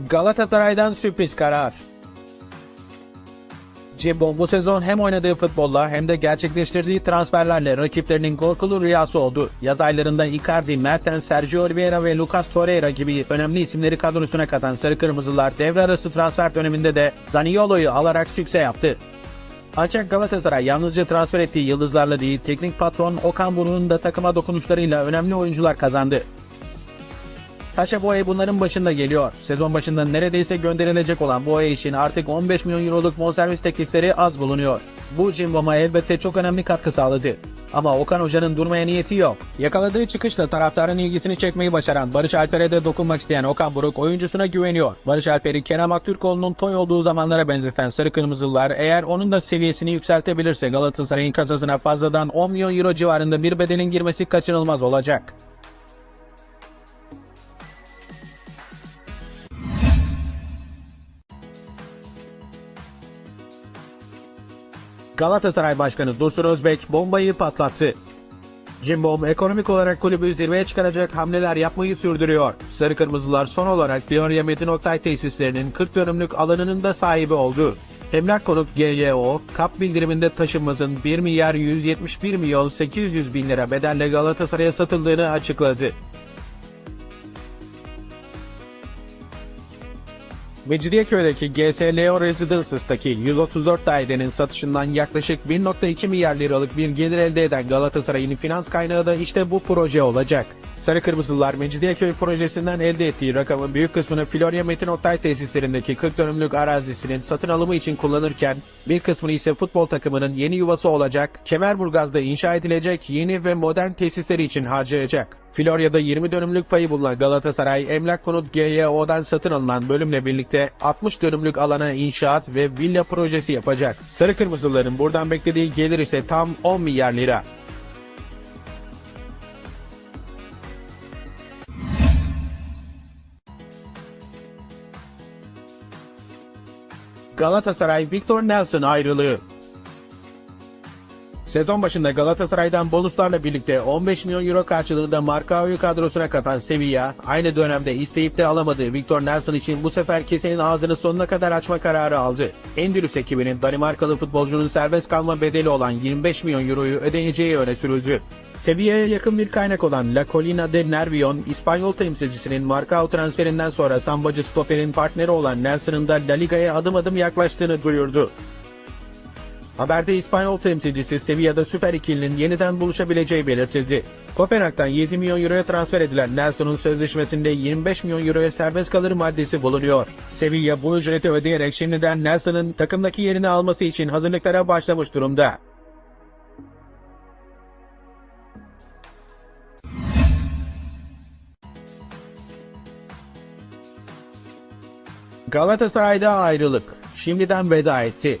Galatasaray'dan sürpriz karar. Cimbom bu sezon hem oynadığı futbolla hem de gerçekleştirdiği transferlerle rakiplerinin korkulu rüyası oldu. Yaz aylarında Icardi, Mertens, Sergio Oliveira ve Lucas Torreira gibi önemli isimleri kadrosuna katan Sarı Kırmızılar devre arası transfer döneminde de Zaniolo'yu alarak sükse yaptı. Ancak Galatasaray yalnızca transfer ettiği yıldızlarla değil, teknik patron Okan Buruk'un da takıma dokunuşlarıyla önemli oyuncular kazandı. Sacha Boey bunların başında geliyor. Sezon başında neredeyse gönderilecek olan Boey için artık 15 milyon euroluk bonservis teklifleri az bulunuyor. Bu Cimbom'a elbette çok önemli katkı sağladı. Ama Okan Hoca'nın durmaya niyeti yok. Yakaladığı çıkışla taraftarın ilgisini çekmeyi başaran Barış Alper'e de dokunmak isteyen Okan Buruk oyuncusuna güveniyor. Barış Alper'i Kerem Aktürkoğlu'nun toy olduğu zamanlara benzeten Sarı Kırmızılılar eğer onun da seviyesini yükseltebilirse Galatasaray'ın kasasına fazladan 10 milyon euro civarında bir bedelin girmesi kaçınılmaz olacak. Galatasaray Başkanı Dursun Özbek bombayı patlattı. Cimbom ekonomik olarak kulübü zirveye çıkaracak hamleler yapmayı sürdürüyor. Sarı Kırmızılar son olarak Florya Metin Oktay tesislerinin 40 dönümlük alanının da sahibi oldu. Emlak konut GYO, kap bildiriminde taşınmazın 1 milyar 171 milyon 800 bin lira bedelle Galatasaray'a satıldığını açıkladı. Mecidiyeköy'deki GS Leo Residences'taki 134 dairenin satışından yaklaşık 1.2 milyar liralık bir gelir elde eden Galatasaray'ın finans kaynağı da işte bu proje olacak. Sarı Kırmızılar Mecidiyeköy projesinden elde ettiği rakamın büyük kısmını Florya Metin Oktay tesislerindeki 40 dönümlük arazisinin satın alımı için kullanırken bir kısmını ise futbol takımının yeni yuvası olacak Kemerburgaz'da inşa edilecek yeni ve modern tesisleri için harcayacak. Florya'da 20 dönümlük payı bulunan Galatasaray, Emlak Konut GYO'dan satın alınan bölümle birlikte 60 dönümlük alana inşaat ve villa projesi yapacak. Sarı Kırmızıların buradan beklediği gelir ise tam 10 milyar lira. Galatasaray Victor Nelson ayrılığı Sezon başında Galatasaray'dan bonuslarla birlikte 15 milyon euro karşılığında Marcao'yu kadrosuna katan Sevilla, aynı dönemde isteyip de alamadığı Victor Nelson için bu sefer kesenin ağzını sonuna kadar açma kararı aldı. Endülüs ekibinin Danimarkalı futbolcunun serbest kalma bedeli olan 25 milyon euroyu ödeneceği öne sürüldü. Sevilla'ya yakın bir kaynak olan La Colina de Nervion, İspanyol temsilcisinin Marcao transferinden sonra sambacı stoperin partneri olan Nelson'ın da La Liga'ya adım adım yaklaştığını duyurdu. Haberde İspanyol temsilcisi Sevilla'da Süper İkili'nin yeniden buluşabileceği belirtildi. Kopenhag'dan 7 milyon euroya transfer edilen Nelson'un sözleşmesinde 25 milyon euroya serbest kalır maddesi bulunuyor. Sevilla bu ücreti ödeyerek şimdiden Nelson'ın takımdaki yerini alması için hazırlıklara başlamış durumda. Galatasaray'da ayrılık. Şimdiden veda etti.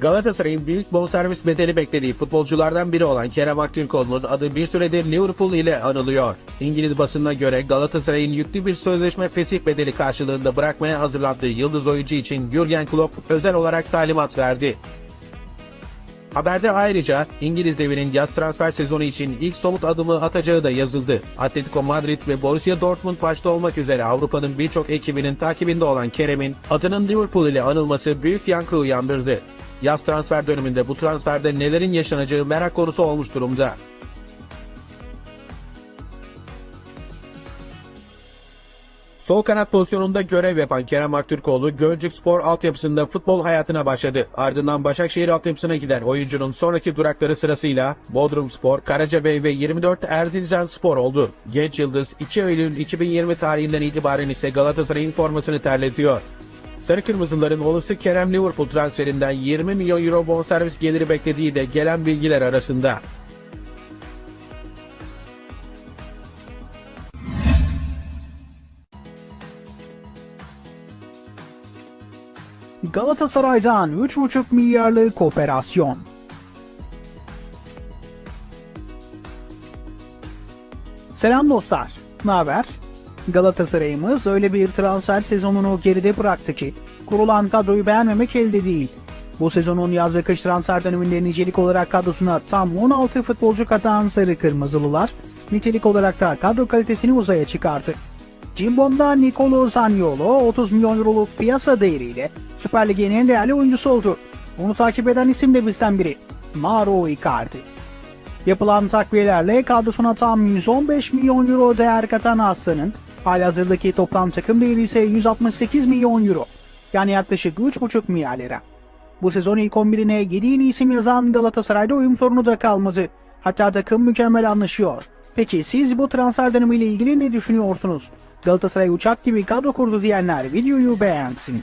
Galatasaray'ın büyük bonservis bedeli beklediği futbolculardan biri olan Kerem Aktürkoğlu'nun adı bir süredir Liverpool ile anılıyor. İngiliz basınına göre Galatasaray'ın yüklü bir sözleşme fesih bedeli karşılığında bırakmaya hazırlandığı yıldız oyuncu için Jurgen Klopp özel olarak talimat verdi. Haberde ayrıca İngiliz devinin yaz transfer sezonu için ilk somut adımı atacağı da yazıldı. Atletico Madrid ve Borussia Dortmund başta olmak üzere Avrupa'nın birçok ekibinin takibinde olan Kerem'in adının Liverpool ile anılması büyük yankı uyandırdı. Yaz transfer döneminde bu transferde nelerin yaşanacağı merak konusu olmuş durumda. Sol kanat pozisyonunda görev yapan Kerem Aktürkoğlu, Gölcük Spor altyapısında futbol hayatına başladı. Ardından Başakşehir altyapısına giden oyuncunun sonraki durakları sırasıyla Bodrum Spor, Karacabey ve 24 Erzincan Spor oldu. Genç Yıldız 2 Eylül 2020 tarihinden itibaren ise Galatasaray'ın formasını terletiyor. Sarı Kırmızıların olası Kerem Liverpool transferinden 20 milyon euro bonservis geliri beklediği de gelen bilgiler arasında. Galatasaray'dan 3,5 milyarlık operasyon. Selam dostlar. Ne haber? Galatasaray'ımız öyle bir transfer sezonunu geride bıraktı ki kurulan kadroyu beğenmemek elde değil. Bu sezonun yaz ve kış transfer döneminde nicelik olarak kadrosuna tam 16 futbolcu katan Sarı Kırmızılılar, nitelik olarak da kadro kalitesini uzaya çıkarttı. Cimbom'da Nicolo Zaniolo 30 milyon euroluk piyasa değeriyle Süper Lig'in en değerli oyuncusu oldu. Onu takip eden isim de bizden biri. Mauro Icardi. Yapılan takviyelerle kadrosuna tam 115 milyon euro değer katan Aslan'ın halihazırdaki toplam takım değeri ise 168 milyon euro. Yani yaklaşık 3,5 milyar lira. Bu sezon ilk 11'ine 7 yeni isim yazan Galatasaray'da uyum sorunu da kalmadı. Hatta takım mükemmel anlaşıyor. Peki siz bu transfer dönemiyle ilgili ne düşünüyorsunuz? Galatasaray uçak gibi kadro kurdu diyenler videoyu beğensin.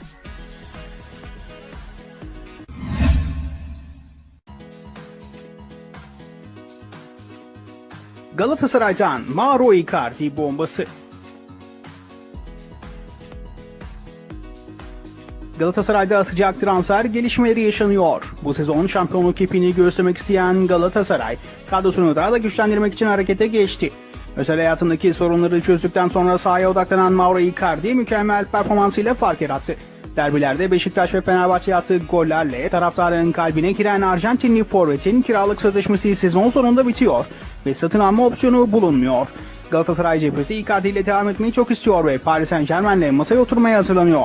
Galatasaray'dan Mauro Icardi bombası. Galatasaray'da sıcak transfer gelişmeleri yaşanıyor. Bu sezon şampiyonluk ipini göğüslemek isteyen Galatasaray, kadrosunu daha da güçlendirmek için harekete geçti. Özel hayatındaki sorunları çözdükten sonra sahaya odaklanan Mauro Icardi mükemmel performansıyla fark yarattı. Derbilerde Beşiktaş ve Fenerbahçe attığı gollerle taraftarın kalbine giren Arjantinli forvetin kiralık sözleşmesi sezon sonunda bitiyor ve satın alma opsiyonu bulunmuyor. Galatasaray cephesi Icardi ile devam etmeyi çok istiyor ve Paris Saint Germain'le masaya oturmaya hazırlanıyor.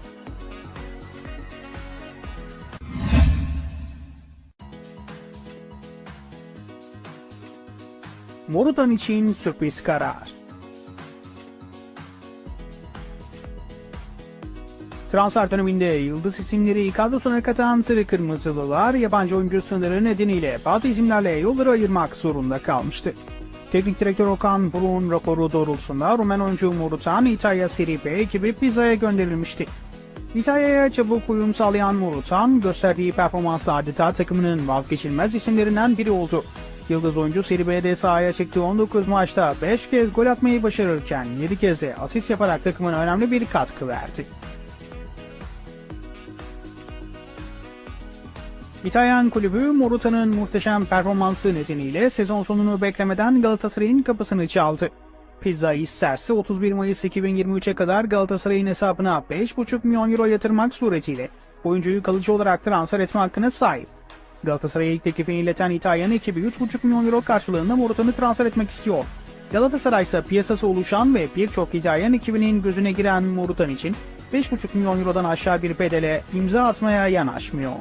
Morutan için sürpriz karar. Transfer döneminde yıldız isimleri kadrosuna katan Sarı Kırmızılılar yabancı oyuncu nedeniyle bazı isimlerle yolları ayırmak zorunda kalmıştı. Teknik direktör Okan Buruk'un raporu doğrultusunda Rumen oyuncu Morutan İtalya Serie B ekibi Pisa'ya gönderilmişti. İtalya'ya çabuk uyum sağlayan Morutan gösterdiği performansla adeta takımının vazgeçilmez isimlerinden biri oldu. Yıldız oyuncu Serie B'de sahaya çıktığı 19 maçta 5 kez gol atmayı başarırken 7 kez de asist yaparak takımına önemli bir katkı verdi. İtalyan kulübü Moruta'nın muhteşem performansı nedeniyle sezon sonunu beklemeden Galatasaray'ın kapısını çaldı. Pizza isterse 31 Mayıs 2023'e kadar Galatasaray'ın hesabına 5,5 milyon euro yatırmak suretiyle oyuncuyu kalıcı olarak transfer etme hakkına sahip. Galatasaray'a ilk teklifini ileten İtalyan ekibi 3,5 milyon euro karşılığında Moruta'nı transfer etmek istiyor. Galatasaray ise piyasası oluşan ve birçok İtalyan ekibinin gözüne giren Morutan için 5,5 milyon eurodan aşağı bir bedele imza atmaya yanaşmıyor.